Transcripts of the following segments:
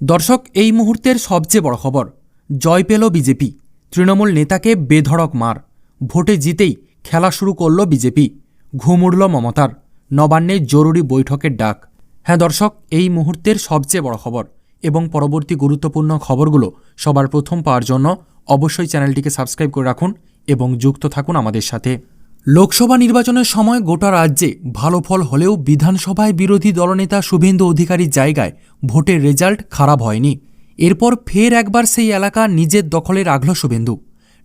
দর্শক, এই মুহূর্তের সবচেয়ে বড় খবর, জয় পেল বিজেপি। তৃণমূল নেতাকে বেধড়ক মার। ভোটে জিতেই খেলা শুরু করল বিজেপি। ঘুম উড়ল মমতার। নবান্নে জরুরি বৈঠকের ডাক। হ্যাঁ দর্শক, এই মুহূর্তের সবচেয়ে বড় খবর এবং পরবর্তী গুরুত্বপূর্ণ খবরগুলো সবার প্রথম পাওয়ার জন্য অবশ্যই চ্যানেলটিকে সাবস্ক্রাইব করে রাখুন এবং যুক্ত থাকুন আমাদের সাথে। লোকসভা নির্বাচনের সময় গোটা রাজ্যে ভালো ফল হলেও বিধানসভায় বিরোধী দলনেতা শুভেন্দু অধিকারীর জায়গায় ভোটের রেজাল্ট খারাপ হয়নি। এরপর ফের একবার সেই এলাকা নিজের দখলে রাখল শুভেন্দু।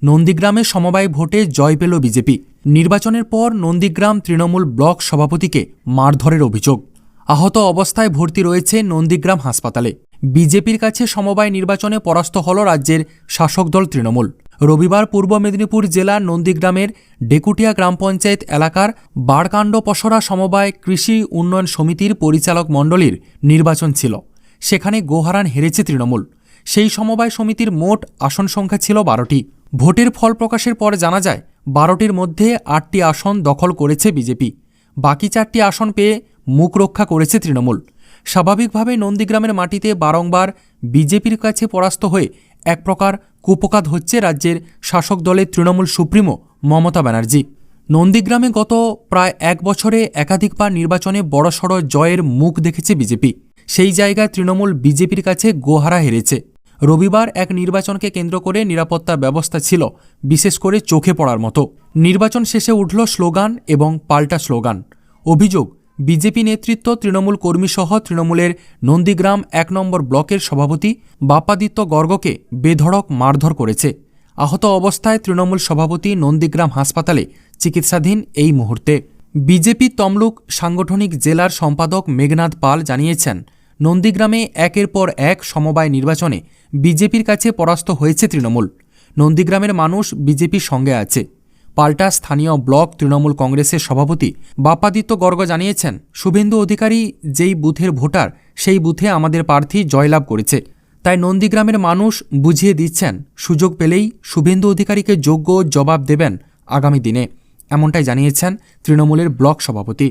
নন্দীগ্রামে সমবায় ভোটে জয় পেল বিজেপি। নির্বাচনের পর নন্দীগ্রাম তৃণমূল ব্লক সভাপতিকে মারধরের অভিযোগ। আহত অবস্থায় ভর্তি রয়েছে নন্দীগ্রাম হাসপাতালে। বিজেপির কাছে সমবায় নির্বাচনে পরাস্ত হল রাজ্যের শাসক দল তৃণমূল। রবিবার পূর্ব মেদিনীপুর জেলার নন্দীগ্রামের ডেকুটিয়া গ্রাম পঞ্চায়েত এলাকার বারকাণ্ড পসরা সমবায় কৃষি উন্নয়ন সমিতির পরিচালক মণ্ডলীর নির্বাচন ছিল। সেখানে গোহারান হেরেছে তৃণমূল। সেই সমবায় সমিতির মোট আসন সংখ্যা ছিল বারোটি। ভোটের ফল প্রকাশের পর জানা যায়, বারোটির মধ্যে আটটি আসন দখল করেছে বিজেপি। বাকি চারটি আসন পেয়ে মুখ রক্ষা করেছে তৃণমূল। স্বাভাবিকভাবে নন্দীগ্রামের মাটিতে বারংবার বিজেপির কাছে পরাস্ত হয়ে এক প্রকার কুপকাত হচ্ছে রাজ্যের শাসক দলের তৃণমূল সুপ্রিমো মমতা ব্যানার্জি। নন্দীগ্রামে গত প্রায় এক বছরে একাধিকবার নির্বাচনে বড়সড় জয়ের মুখ দেখেছে বিজেপি। সেই জায়গায় তৃণমূল বিজেপির কাছে গোহারা হেরেছে। রবিবার এক নির্বাচনকে কেন্দ্র করে নিরাপত্তা ব্যবস্থা ছিল, বিশেষ করে চোখে পড়ার মতো। নির্বাচন শেষে উঠল স্লোগান এবং পাল্টা স্লোগান। অভিযোগ বিজেপি নেতৃত্ব, তৃণমূল কর্মীসহ তৃণমূলের নন্দীগ্রাম এক নম্বর ব্লকের সভাপতি বাপাদিত্য গর্গকে বেধড়ক মারধর করেছে। আহত অবস্থায় তৃণমূল সভাপতি নন্দীগ্রাম হাসপাতালে চিকিৎসাধীন এই মুহূর্তে। বিজেপি তমলুক সাংগঠনিক জেলার সম্পাদক মেঘনাথ পাল জানিয়েছেন, নন্দীগ্রামে একের পর এক সমবায় নির্বাচনে বিজেপির কাছে পরাস্ত হয়েছে তৃণমূল। নন্দীগ্রামের মানুষ বিজেপির সঙ্গে আছে। পাল্টা স্থানীয় ব্লক তৃণমূল কংগ্রেসের সভাপতি বাপাদিত্য গর্গ জানিয়েছেন, শুভেন্দু অধিকারী যেই বুথের ভোটার, সেই বুথে আমাদের প্রার্থী জয়লাভ করেছে। তাই নন্দীগ্রামের মানুষ বুঝিয়ে দিচ্ছেন, সুযোগ পেলেই শুভেন্দু অধিকারীকে যোগ্য জবাব দেবেন আগামী দিনে। এমনটাই জানিয়েছেন তৃণমূলের ব্লক সভাপতি।